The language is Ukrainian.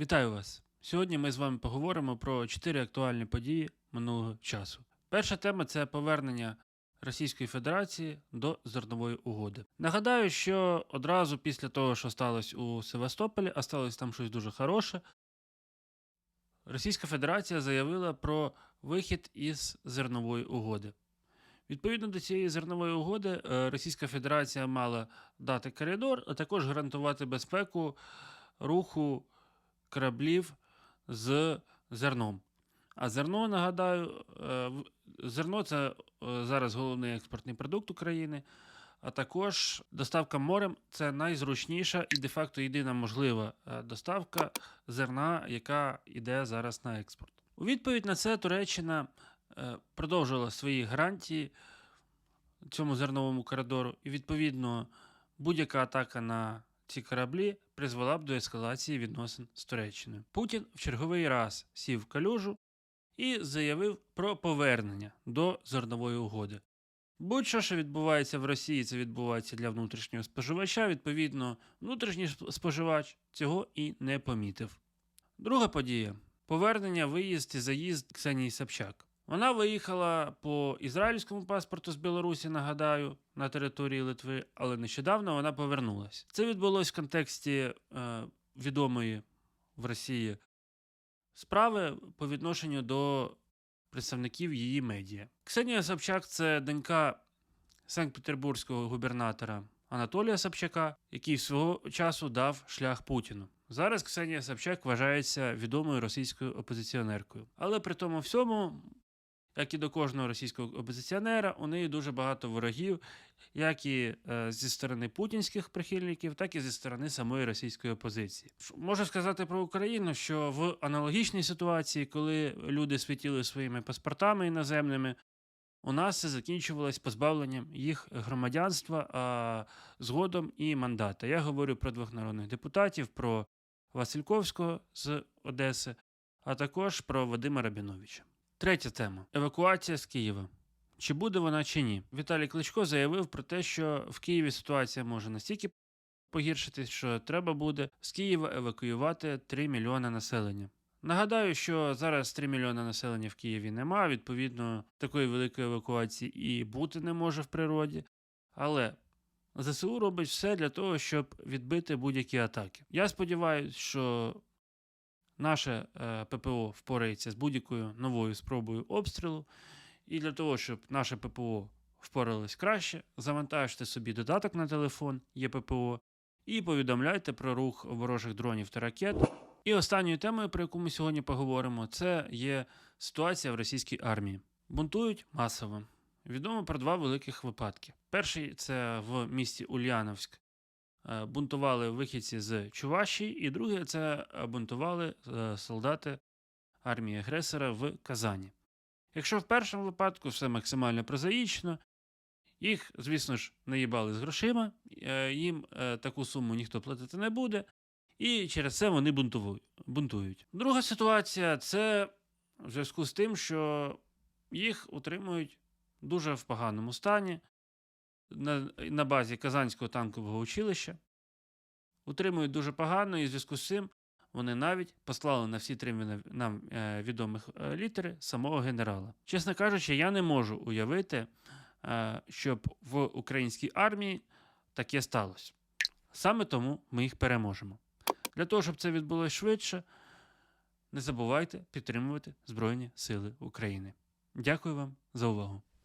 Вітаю вас! Сьогодні ми з вами поговоримо про чотири актуальні події минулого часу. Перша тема це повернення Російської Федерації до зернової угоди. Нагадаю, що одразу після того, що сталося у Севастополі, а сталося там щось дуже хороше. Російська Федерація заявила про вихід із зернової угоди. Відповідно до цієї зернової угоди, е, Російська Федерація мала дати коридор, а також гарантувати безпеку руху кораблів з зерном. А зерно, нагадаю, е, зерно це е, зараз головний експортний продукт України, а також доставка морем це найзручніша і де-факто єдина можлива е, доставка зерна, яка йде зараз на експорт. У відповідь на це Туреччина продовжила свої гарантії цьому зерновому коридору, і відповідно будь-яка атака на ці кораблі призвела б до ескалації відносин з Туреччиною. Путін в черговий раз сів в калюжу і заявив про повернення до зернової угоди. Будь-що, що відбувається в Росії, це відбувається для внутрішнього споживача. Відповідно, внутрішній споживач цього і не помітив. Друга подія повернення, виїзд і заїзд Ксенії Собчак. Вона виїхала по ізраїльському паспорту з Білорусі, нагадаю, на території Литви, але нещодавно вона повернулася. Це відбулось в контексті е, відомої в Росії справи по відношенню до представників її медіа. Ксенія Собчак це донька Санкт-Петербурзького губернатора Анатолія Собчака, який свого часу дав шлях Путіну. Зараз Ксенія Собчак вважається відомою російською опозиціонеркою. Але при тому всьому, як і до кожного російського опозиціонера, у неї дуже багато ворогів, як і е, зі сторони путінських прихильників, так і зі сторони самої російської опозиції. Можу сказати про Україну, що в аналогічній ситуації, коли люди світили своїми паспортами іноземними, у нас це закінчувалось позбавленням їх громадянства, а згодом і мандата. Я говорю про двох народних депутатів, про Васильковського з Одеси, а також про Вадима Рабіновича. Третя тема евакуація з Києва. Чи буде вона чи ні? Віталій Кличко заявив про те, що в Києві ситуація може настільки погіршитись, що треба буде з Києва евакуювати 3 мільйони населення. Нагадаю, що зараз 3 мільйони населення в Києві нема, відповідно, такої великої евакуації і бути не може в природі. Але ЗСУ робить все для того, щоб відбити будь-які атаки. Я сподіваюся, що наше е, ППО впорається з будь-якою новою спробою обстрілу. І для того, щоб наше ППО впоралось краще, завантажте собі додаток на телефон, є ППО, і повідомляйте про рух ворожих дронів та ракет. І останньою темою, про яку ми сьогодні поговоримо, це є ситуація в російській армії. Бунтують масово. Відомо про два великих випадки. Перший це в місті Ульяновськ. Е, Бунтували вихідці з Чувашії, і другий це е, бунтували е, солдати армії агресора в Казані. Якщо в першому випадку все максимально прозаїчно, їх, звісно ж, наїбали з грошима, їм таку суму ніхто платити не буде, і через це вони бунтують. Друга ситуація це в зв'язку з тим, що їх утримують дуже в поганому стані на, на базі Казанського танкового училища. Утримують дуже погано, і в зв'язку з цим вони навіть послали на всі три нам е, відомих е, літери самого генерала. Чесно кажучи, я не можу уявити, е, щоб в українській армії таке сталося. Саме тому ми їх переможемо. Для того, щоб це відбулося швидше, не забувайте підтримувати Збройні Сили України. Дякую вам за увагу.